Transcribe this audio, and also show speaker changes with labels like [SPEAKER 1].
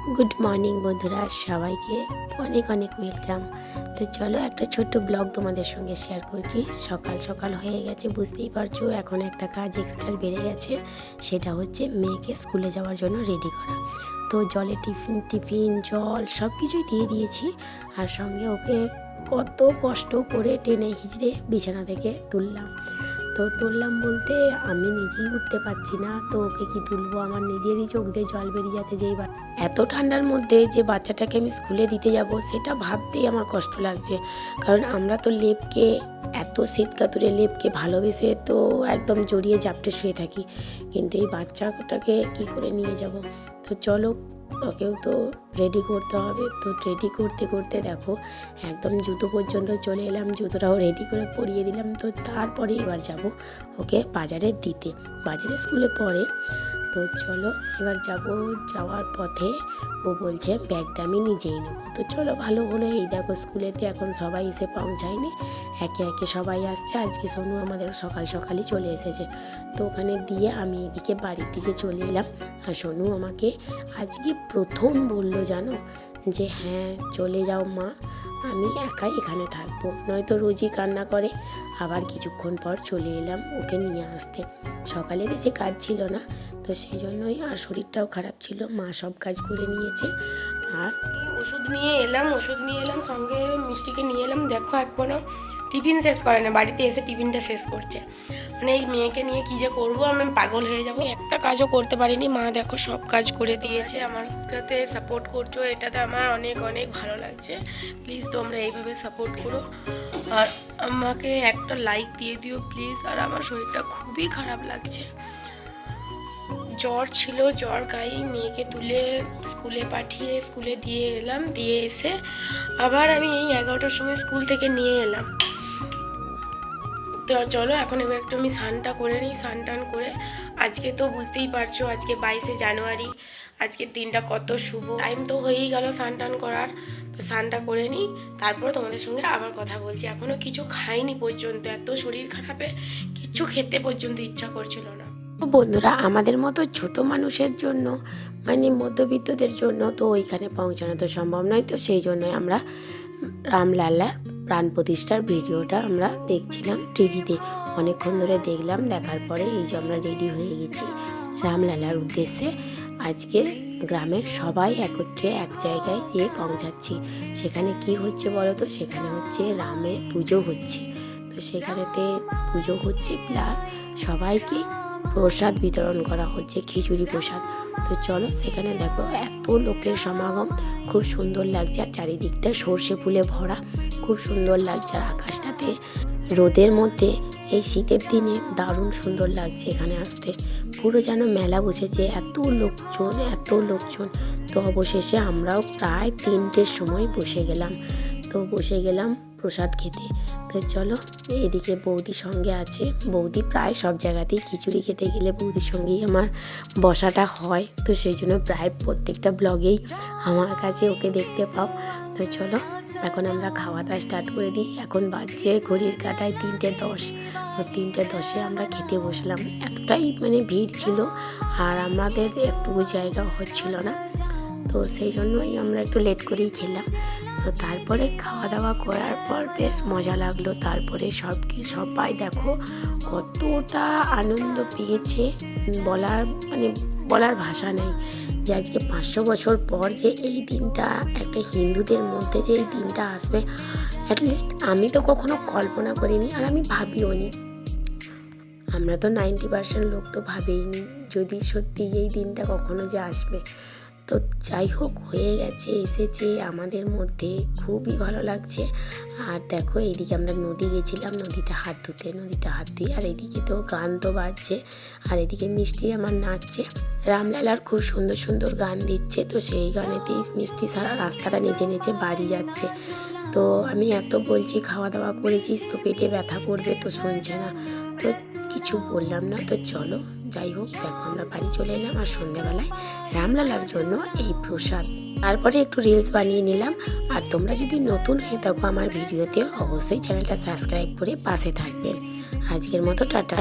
[SPEAKER 1] Good morning বন্ধুরা, সবাইকে অনেক অনেক ওয়েলকাম। তো চলো একটা ছোট্ট ব্লগ তোমাদের সঙ্গে শেয়ার করছি। সকাল সকাল হয়ে গেছে, বুঝতেই পারছ, এখন একটা কাজ এক্সট্রা বেড়ে গেছে, সেটা হচ্ছে মেয়েকে স্কুলে যাওয়ার জন্য রেডি করা। তো জলে টিফিন টিফিন, জল সব কিছুই দিয়ে দিয়েছি, আর সঙ্গে ওকে কত কষ্ট করে টেনে হিচড়ে বিছানা থেকে তুললাম। তো তুললাম বলতে, আমি নিজেই উঠতে পারছি না। তো ওকে কি তুলবো? আমার নিজেরই চোখ দিয়ে জল বেরিয়ে যাচ্ছে যেই এত ঠান্ডার মধ্যে যে বাচ্চাটাকে আমি স্কুলে দিতে যাব, সেটা ভাবতেই আমার কষ্ট লাগছে। কারণ আমরা তো লেপকে এত শীত কাতুরে লেপকে ভালোবেসে তো একদম জড়িয়ে জাপটে শুয়ে থাকি। কিন্তু এই বাচ্চাটাকে কি করে নিয়ে যাব? তো চলো, তোকেও তো রেডি করতে হবে। তো রেডি করতে করতে দেখো, একদম জুতো পর্যন্ত চলে এলাম। জুতোটাও রেডি করে পরিয়ে দিলাম। তো তারপরে এবার যাব, ওকে বাজারে দিতে। বাজারে স্কুলে পড়ে তো চলো, এবার যাব যাওয়ার পথে। ও বলছে, ব্যাগটা আমি নিজেই নেব। তো চলো, ভালো হলো। এই দেখো, স্কুলেতে এখন সবাই এসে পৌঁছায়নি। একে একে সবাই আসছে। আজকে সোনু আমাদের সকাল সকালই চলে এসেছে। তো ওখানে দিয়ে আমি এদিকে বাড়ির দিকে চলে এলাম। আর সোনু আমাকে আজকে প্রথম বলল, জানো? যে হ্যাঁ চলে যাও মা। আমি একাই এখানে থাকব। নয়তো রোজই কান্না করে। আবার কিছুক্ষণ পর চলে এলাম ওকে নিয়ে আসতে। সকালে বেশি কাজ ছিল না। তো সেই জন্যই আর শরীরটাও খারাপ ছিল। মা সব কাজ করে নিয়েছে। আর
[SPEAKER 2] ওষুধ নিয়ে এলাম, ওষুধ নিয়ে এলাম, সঙ্গে মিষ্টিকে নিয়ে এলাম। দেখো এখনও টিফিন শেষ করে না, বাড়িতে এসে টিফিনটা শেষ করছে। মানে এই মেয়েকে নিয়ে কি যে করব, আমি পাগল হয়ে যাব। একটা কাজও করতে পারিনি। মা দেখো সব কাজ করে দিয়েছে। আমার সাথে সাপোর্ট করছ, এটাতে আমার অনেক অনেক ভালো লাগছে। প্লিজ তোমরা এইভাবে সাপোর্ট করো। আর আমাকে একটা লাইক দিয়ে দিও প্লিজ আর আমার শরীরটা খুবই খারাপ লাগছে। জ্বর ছিল, জ্বর গায়ে মেয়েকে তুলে স্কুলে পাঠিয়ে, স্কুলে দিয়ে এলাম, দিয়ে এসে আবার আমি এই এগারোটার সময় স্কুল থেকে নিয়ে এলাম। তো চলো, এখন এবার একটু আমি স্নানটা করে নিই, স্নান টান করে। আজকে তো বুঝতেই পারছ, আজকে বাইশে জানুয়ারি, আজকের দিনটা কত শুভ। টাইম তো হয়েই গেল স্নান টান করার। তো স্নানটা করে নিই, তারপর তোমাদের সঙ্গে আবার কথা বলছি। এখনও কিছু খাইনি পর্যন্ত, এত শরীর খারাপে, কিচ্ছু খেতে পর্যন্ত ইচ্ছা করছিল না।
[SPEAKER 1] বন্ধুরা, আমাদের মতো ছোট মানুষের জন্য মানে মধ্যবিত্তদের জন্য তো ওইখানে পৌঁছানো তো সম্ভব নয়। তো সেই জন্য আমরা রামলালার প্রাণ প্রতিষ্ঠার ভিডিওটা আমরা দেখছিলাম টিভিতে। অনেকক্ষণ ধরে দেখলাম, দেখার পরে এই যে আমরা রেডি হয়ে গেছি রামলালার উদ্দেশ্যে। আজকে গ্রামের সবাই একত্রে এক জায়গায় যেয়ে পৌঁছাচ্ছি। সেখানে কি হচ্ছে বলো তো? সেখানে হচ্ছে রামের পুজো হচ্ছে। তো সেখানেতে পুজো হচ্ছে প্লাস সবাইকে প্রসাদ বিতরণ করা হচ্ছে, খিচুড়ি প্রসাদ। তো চলো সেখানে দেখো এত লোকের সমাগম, খুব সুন্দর লাগছে আর চারিদিকটা সর্ষে ফুলে ভরা, খুব সুন্দর লাগছে আর আকাশটাতে রোদের মধ্যে এই শীতের দিনে দারুণ সুন্দর লাগছে এখানে আসতে। পুরো যেন মেলা বসেছে, এত লোকজন এত লোকজন। তো অবশেষে আমরাও প্রায় তিনটের সময় বসে গেলাম। তো বসে গেলাম প্রসাদ খেতে। তো চলো, এদিকে বৌদি সঙ্গে আছে। বৌদি প্রায় সব জায়গাতেই খিচুড়ি খেতে গেলে বৌদির সঙ্গেই আমার বসাটা হয়। তো সেই জন্য প্রায় প্রত্যেকটা ব্লগেই আমার কাছে ওকে দেখতে পাও। তো চলো, এখন আমরা খাওয়াটা স্টার্ট করে দিই। এখন বাজছে ঘড়ির কাটায় তিনটে দশ। তো তিনটে দশে আমরা খেতে বসলাম। এতটাই মানে ভিড় ছিল, আর আমাদের একটু জায়গা হচ্ছিল না। তো সেই জন্যই আমরা একটু লেট করেই খেলাম। তো তারপরে খাওয়া দাওয়া করার পর বেশ মজা লাগল। তারপরে সব কি সবাই দেখো কতটা আনন্দ পেয়েছে। বলার মানে বলার ভাষা নেই যে আজকে পাঁচশো বছর পর যে এই দিনটা, একটা হিন্দুদের মধ্যে যে এই দিনটা আসবে অ্যাটলিস্ট আমি তো কখনো কল্পনা করিনি আর আমি ভাবিও নি। আমরা তো নাইনটি পার্সেন্ট লোক তো ভাবেইনি। যদি সত্যি এই দিনটা কখনো যে আসবে তো যাই হোক, হয়ে গেছে, এসেছে। আমাদের মধ্যে খুবই ভালো লাগছে। আর দেখো, এইদিকে আমরা নদী গেছিলাম, নদীতে হাত ধুতে, নদীতে হাত ধুই আর এদিকে তো গান তো বাজছে, আর এদিকে মিষ্টি আমার নাচছে। রামলালার খুব সুন্দর সুন্দর গান দিচ্ছে, তো সেই গানেতেই মিষ্টি সারা রাস্তাটা নেচে নেচে বাড়ি যাচ্ছে। তো আমি এত বলছি, খাওয়া দাওয়া করেছিস, তো পেটে ব্যথা করবে, তো শুনছে না। তো কিছু বললাম না, তো চলো। যাই হোক, দেখো আমরা বাড়ি চলে এলাম আর সন্ধ্যাবেলায় রামলালার জন্য এই প্রসাদ। তারপরে একটু রিলস বানিয়ে নিলাম। আর তোমরা যদি নতুন হয়ে থাকো আমার ভিডিওতে, অবশ্যই চ্যানেলটা সাবস্ক্রাইব করে পাশে থাকবেন আজকের মতো টাটা।